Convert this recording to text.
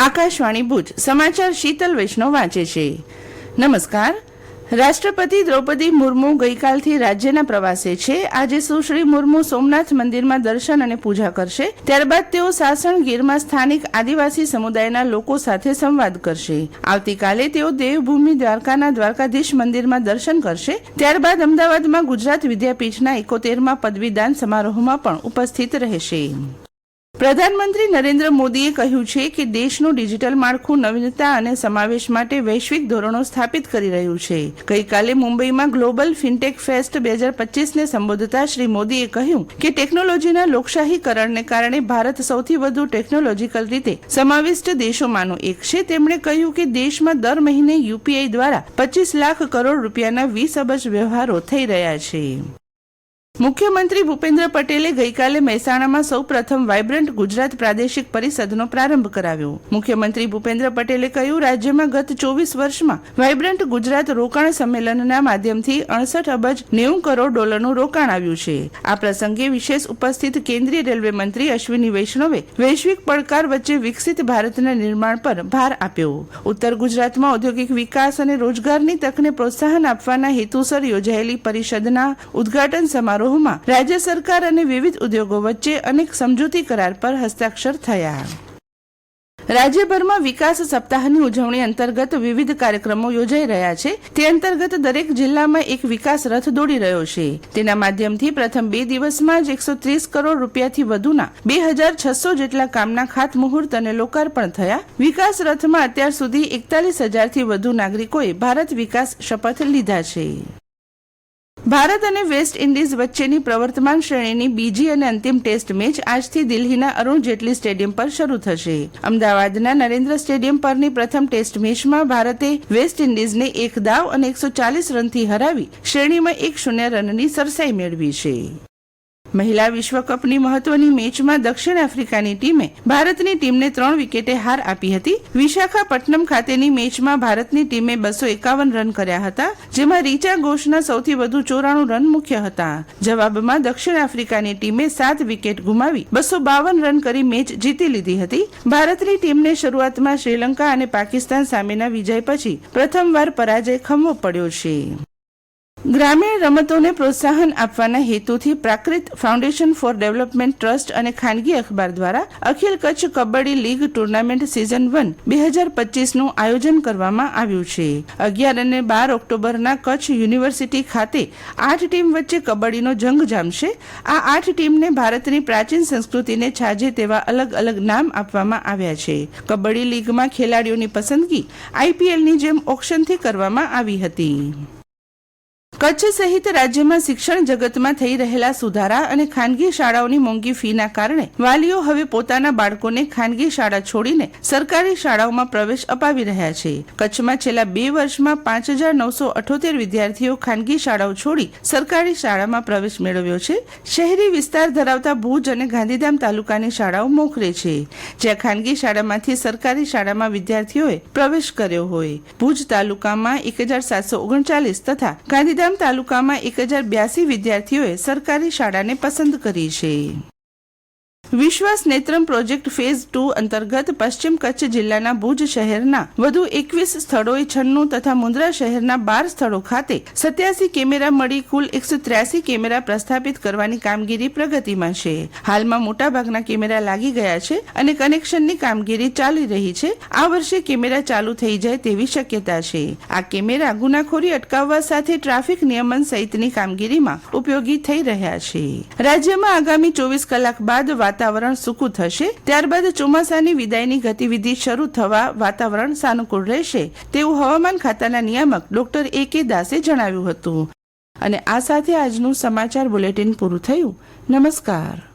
આકાશવાણી ભુજ, સમાચાર શીતલ વૈષ્ણવ વાંચે છે. નમસ્કાર. રાષ્ટ્રપતિ દ્રૌપદી મુર્મુ ગઈકાલથી રાજ્યના પ્રવાસે છે. આજે સુશ્રી મુર્મુ સોમનાથ મંદિરમાં દર્શન અને પૂજા કરશે. ત્યારબાદ તેઓ સાસણ ગીરમાં સ્થાનિક આદિવાસી સમુદાયના લોકો સાથે સંવાદ કરશે. આવતીકાલે તેઓ દેવભૂમિ દ્વારકાના દ્વારકાધીશ મંદિરમાં દર્શન કરશે. ત્યારબાદ અમદાવાદમાં ગુજરાત વિદ્યાપીઠના એકોતેરમાં પદવીદાન સમારોહમાં પણ ઉપસ્થિત રહેશે. પ્રધાનમંત્રી નરેન્દ્ર મોદીએ કહ્યું છે કે દેશનું ડિજિટલ માળખું નવીનતા અને સમાવેશ માટે વૈશ્વિક ધોરણો સ્થાપિત કરી રહ્યું છે. ગઈકાલે મુંબઈમાં ગ્લોબલ ફિનટેક ફેસ્ટ બે હજાર પચીસને સંબોધતા શ્રી મોદીએ કહ્યું કે ટેકનોલોજીના લોકશાહીકરણને કારણે ભારત સૌથી વધુ ટેકનોલોજીકલ રીતે સમાવિષ્ટ દેશોમાંનો એક છે. તેમણે કહ્યું કે દેશમાં દર મહિને યુપીઆઈ દ્વારા પચીસ લાખ કરોડ રૂપિયાના વીસ અબજ વ્યવહારો થઈ રહ્યા છે. મુખ્યમંત્રી ભૂપેન્દ્ર પટેલે ગઈકાલે મહેસાણામાં સૌ પ્રથમ વાયબ્રન્ટ ગુજરાત પ્રાદેશિક પરિષદનો પ્રારંભ કરાવ્યો. મુખ્યમંત્રી ભૂપેન્દ્ર પટેલે કહ્યું, રાજ્યમાં ગત ચોવીસ વર્ષમાં વાયબ્રન્ટ ગુજરાત રોકાણ સંમેલનના માધ્યમથી અડસઠ અબજ નેવું કરોડ ડોલરનું રોકાણ આવ્યું છે. આ પ્રસંગે વિશેષ ઉપસ્થિત કેન્દ્રીય રેલવે મંત્રી અશ્વિની વૈષ્ણવે વૈશ્વિક પડકાર વચ્ચે વિકસિત ભારતના નિર્માણ પર ભાર આપ્યો. ઉત્તર ગુજરાતમાં ઔદ્યોગિક વિકાસ અને રોજગારની તકને પ્રોત્સાહન આપવાના હેતુસર યોજાયેલી પરિષદના ઉદ્ઘાટન સમારોહમાં રાજ્ય સરકાર અને વિવિધ ઉદ્યોગો વચ્ચે અનેક સમજૂતી કરાર પર હસ્તાક્ષર થયા. રાજ્યભરમાં વિકાસ સપ્તાહની ઉજવણી અંતર્ગત વિવિધ કાર્યક્રમો યોજાઈ રહ્યા છે. તે અંતર્ગત દરેક જિલ્લામાં એક વિકાસ રથ દોડી રહ્યો છે. તેના માધ્યમથી પ્રથમ બે દિવસમાં જ એકસો ત્રીસ કરોડ રૂપિયાથી વધુના બે હજાર છસો જેટલા કામના ખાતમુહૂર્ત અને લોકાર્પણ થયા. વિકાસ રથમાં અત્યાર સુધી એકતાલીસ હજારથી વધુ નાગરિકોએ ભારત વિકાસ શપથ લીધા છે. ભારત અને વેસ્ટ ઇન્ડિઝ વચ્ચેની પ્રવર્તમાન શ્રેણીની બીજી અને અંતિમ ટેસ્ટ મેચ આજથી દિલ્હીના અરુણ જેટલી સ્ટેડિયમ પર શરૂ થશે. અમદાવાદના નરેન્દ્ર સ્ટેડિયમ પરની પ્રથમ ટેસ્ટ મેચમાં ભારતે વેસ્ટ ઇન્ડિઝને એક દાવ અને એકસો ચાલીસ રનથી હરાવી શ્રેણીમાં એક શૂન્ય રનની સરસાઈ મેળવી છે. મહિલા વિશ્વકપની મહત્વની મેચમાં દક્ષિણ આફ્રિકાની ટીમે ભારતની ટીમને ત્રણ વિકેટે હાર આપી હતી. વિશાખાપટ્ટનમ ખાતેની મેચમાં ભારતની ટીમે બસો એકાવન રન કર્યા હતા, જેમાં રીચા ઘોષના સૌથી વધુ ચોરાણું રન મુખ્ય હતા. જવાબમાં દક્ષિણ આફ્રિકાની ટીમે સાત વિકેટ ગુમાવી, બસો બાવન રન કરી મેચ જીતી લીધી હતી. ભારતની ટીમને શરૂઆતમાં શ્રીલંકા અને પાકિસ્તાન સામેના વિજય પછી પ્રથમવાર પરાજય ખમવો પડ્યો છે. ગ્રામીણ રમતોને પ્રોત્સાહન આપવાના હેતુથી Prakrut foundation for development trust અને ખાનગી અખબાર દ્વારા Akhil Kutch kabaddi league tournament season one બે હજાર પચીસનું આયોજન કરવામાં આવ્યું છે. અગિયાર અને બાર ઓક્ટોબરના કચ્છ યુનિવર્સિટી ખાતે આઠ ટીમ વચ્ચે કબડ્ડીનો જંગ જામશે. આ આઠ ટીમને ભારતની પ્રાચીન સંસ્કૃતિને છાજે તેવા અલગ અલગ નામ આપવામાં આવ્યા છે. કબડ્ડી લીગમાં ખેલાડીઓની પસંદગી આઈપીએલની જેમ ઓક્શનથી કરવામાં આવી હતી. કચ્છ સહિત રાજ્યમાં શિક્ષણ જગતમાં થઈ રહેલા સુધારા અને ખાનગી શાળાઓની મોંઘી ફીના કારણે વાલીઓ હવે પોતાના બાળકોને ખાનગી શાળા છોડીને સરકારી શાળાઓમાં પ્રવેશ અપાવી રહ્યા છે. કચ્છમાં છેલ્લા બે વર્ષમાં પાંચ હજાર નવસો અઠોતેર વિદ્યાર્થીઓ ખાનગી શાળાઓ છોડી સરકારી શાળામાં પ્રવેશ મેળવ્યો છે. શહેરી વિસ્તાર ધરાવતા ભુજ અને ગાંધીધામ તાલુકાની શાળાઓ મોખરે છે. જ્યાં ખાનગી શાળામાંથી સરકારી શાળામાં વિદ્યાર્થીઓએ પ્રવેશ કર્યો હોય. ભુજ તાલુકામાં એક હજાર સાતસો ઓગણચાલીસ તથા ગાંધીધામ તાલુકામાં એક હજાર બ્યાસી વિદ્યાર્થીઓએ સરકારી શાળાને પસંદ કરી છે. વિશ્વાસ નેત્રમ પ્રોજેક્ટ ફેઝ ટુ અંતર્ગત પશ્ચિમ કચ્છ જિલ્લાના ભુજ શહેરના વધુ એકવીસ સ્થળોએ છન્નું તથા મુન્દ્રા શહેરના બાર સ્થળો ખાતે સત્યાસી કેમેરા મળી કુલ એકસો ત્ર્યાસી કેમેરા પ્રસ્થાપિત કરવાની કામગીરી પ્રગતિમાં છે. હાલમાં મોટાભાગના કેમેરા લાગી ગયા છે અને કનેક્શનની કામગીરી ચાલી રહી છે. આ વર્ષે કેમેરા ચાલુ થઈ જાય તેવી શક્યતા છે. આ કેમેરા ગુનાખોરી અટકાવવા સાથે ટ્રાફિક નિયમન સહિતની કામગીરીમાં ઉપયોગી થઈ રહ્યા છે. રાજ્યમાં આગામી ચોવીસ કલાક બાદ વાતાવરણ સૂકું થશે. ત્યારબાદ ચોમાસાની વિદાયની ગતિવિધિ શરૂ થવા વાતાવરણ સાનુકૂળ રહેશે. તેવું હવામાન ખાતાના નિયામક ડોક્ટર એ કે દાસે જણાવ્યું હતું. અને આ સાથે આજનું સમાચાર બુલેટિન પૂરું થયું. નમસ્કાર.